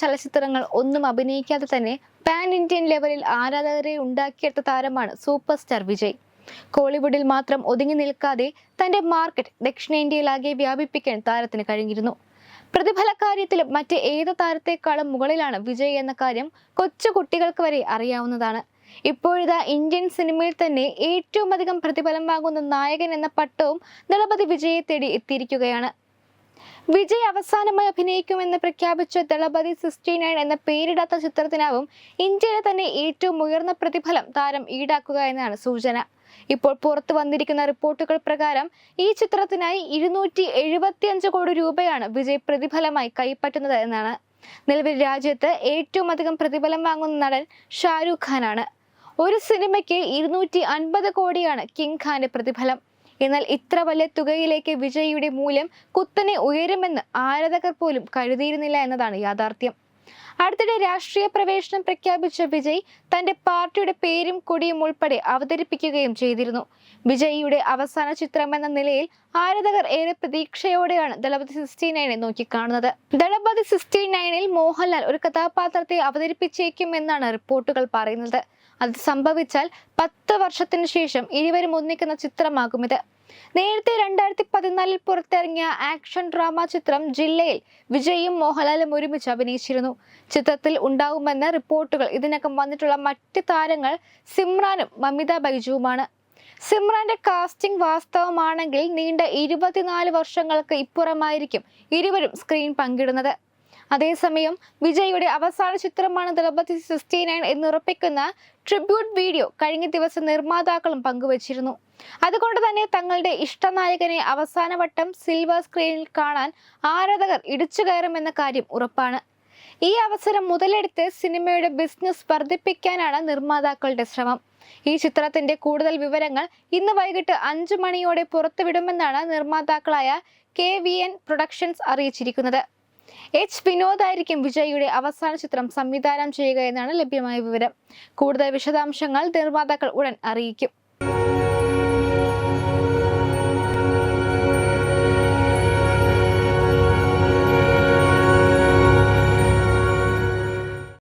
ചലച്ചിത്രങ്ങൾ ഒന്നും അഭിനയിക്കാതെ തന്നെ പാൻ ഇന്ത്യൻ ലെവലിൽ ആരാധകരെ ഉണ്ടാക്കിയെടുത്ത താരമാണ് സൂപ്പർ സ്റ്റാർ വിജയ്. കോളിവുഡിൽ മാത്രം ഒതുങ്ങി നിൽക്കാതെ തന്റെ മാർക്കറ്റ് ദക്ഷിണേന്ത്യയിലാകെ വ്യാപിപ്പിക്കാൻ താരത്തിന് കഴിഞ്ഞിരുന്നു. പ്രതിഫല കാര്യത്തിലും മറ്റ് ഏത് താരത്തെക്കാളും മുകളിലാണ് വിജയ് എന്ന കാര്യം കൊച്ചു കുട്ടികൾക്ക് വരെ അറിയാവുന്നതാണ്. ഇപ്പോഴിതാ ഇന്ത്യൻ സിനിമയിൽ തന്നെ ഏറ്റവും അധികം പ്രതിഫലം വാങ്ങുന്ന നായകൻ എന്ന പട്ടവും ദളപതി വിജയെ തേടി എത്തിയിരിക്കുകയാണ്. വിജയ് അവസാനമായി അഭിനയിക്കുമെന്ന് പ്രഖ്യാപിച്ച ദളപതി സിക്സ്റ്റി നയൻ എന്ന പേരിടാത്ത ചിത്രത്തിനാവും ഇന്ത്യയിലെ തന്നെ ഏറ്റവും ഉയർന്ന പ്രതിഫലം താരം ഈടാക്കുക എന്നാണ് സൂചന. ഇപ്പോൾ പുറത്തു വന്നിരിക്കുന്ന റിപ്പോർട്ടുകൾ പ്രകാരം ഈ ചിത്രത്തിനായി ഇരുന്നൂറ്റി എഴുപത്തിയഞ്ച് കോടി രൂപയാണ് വിജയ് പ്രതിഫലമായി കൈപ്പറ്റുന്നത് എന്നാണ്. നിലവിൽ രാജ്യത്ത് ഏറ്റവും അധികം പ്രതിഫലം വാങ്ങുന്ന നടൻ ഷാരൂഖ് ഖാനാണ്. ഒരു സിനിമയ്ക്ക് ഇരുന്നൂറ്റി അൻപത് കോടിയാണ് കിങ് ഖാന്റെ പ്രതിഫലം. എന്നാൽ ഇത്ര വലിയ തുകയിലേക്ക് വിജയിയുടെ മൂല്യം കുത്തനെ ഉയരുമെന്ന് ആരാധകർ പോലും കരുതിയിരുന്നില്ല എന്നതാണ് യാഥാർത്ഥ്യം. അടുത്തിടെ രാഷ്ട്രീയ പ്രവേശനം പ്രഖ്യാപിച്ച വിജയ് തന്റെ പാർട്ടിയുടെ പേരും കൊടിയും ഉൾപ്പെടെ അവതരിപ്പിക്കുകയും ചെയ്തിരുന്നു. വിജയിയുടെ അവസാന ചിത്രം എന്ന നിലയിൽ ആരാധകർ ഏറെ പ്രതീക്ഷയോടെയാണ് ദളപതി സിക്സ്റ്റി നയനെ നോക്കിക്കാണുന്നത്. ദളപതി സിക്സ്റ്റി നയനിൽ മോഹൻലാൽ ഒരു കഥാപാത്രത്തെ അവതരിപ്പിച്ചേക്കും എന്നാണ് റിപ്പോർട്ടുകൾ പറയുന്നത്. അത് സംഭവിച്ചാൽ പത്ത് വർഷത്തിന് ശേഷം ഇരുവരും ഒന്നിക്കുന്ന ചിത്രമാകും ഇത്. നേരത്തെ രണ്ടായിരത്തി പതിനാലിൽ പുറത്തിറങ്ങിയ ആക്ഷൻ ഡ്രാമ ചിത്രം ജില്ലയിൽ വിജയും മോഹൻലാലും ഒരുമിച്ച് അഭിനയിച്ചിരുന്നു. ചിത്രത്തിൽ ഉണ്ടാവുമെന്ന റിപ്പോർട്ടുകൾ ഇതിനകം വന്നിട്ടുള്ള മറ്റ് താരങ്ങൾ സിമ്രാനും മമിത ബൈജുവുമാണ്. സിമ്രാന്റെ കാസ്റ്റിംഗ് വാസ്തവമാണെങ്കിൽ നീണ്ട ഇരുപത്തിനാല് വർഷങ്ങൾക്ക് ഇപ്പുറമായിരിക്കും ഇരുവരും സ്ക്രീൻ പങ്കിടുന്നത്. അതേസമയം വിജയുടെ അവസാന ചിത്രമാണ് ദളപതി സിക്സ്റ്റി നയൻ എന്നുറപ്പിക്കുന്ന ട്രിബ്യൂട്ട് വീഡിയോ കഴിഞ്ഞ ദിവസം നിർമ്മാതാക്കളും പങ്കുവച്ചിരുന്നു. അതുകൊണ്ട് തന്നെ തങ്ങളുടെ ഇഷ്ടനായകനെ അവസാനവട്ടം സിൽവർ സ്ക്രീനിൽ കാണാൻ ആരാധകർ ഇടിച്ചു കയറുമെന്ന കാര്യം ഉറപ്പാണ്. ഈ അവസരം മുതലെടുത്ത് സിനിമയുടെ ബിസിനസ് വർദ്ധിപ്പിക്കാനാണ് നിർമ്മാതാക്കളുടെ ശ്രമം. ഈ ചിത്രത്തിന്റെ കൂടുതൽ വിവരങ്ങൾ ഇന്ന് വൈകിട്ട് അഞ്ചു മണിയോടെ പുറത്തുവിടുമെന്നാണ് നിർമ്മാതാക്കളായ കെ വി എൻ പ്രൊഡക്ഷൻസ് അറിയിച്ചിരിക്കുന്നത്. എച്ച് വിനോദായിരിക്കും വിജയ്യുടെ അവസാന ചിത്രം സംവിധാനം ചെയ്യുക എന്നാണ് ലഭ്യമായ വിവരം. കൂടുതൽ വിശദാംശങ്ങൾ നിർമ്മാതാക്കൾ ഉടൻ അറിയിക്കും.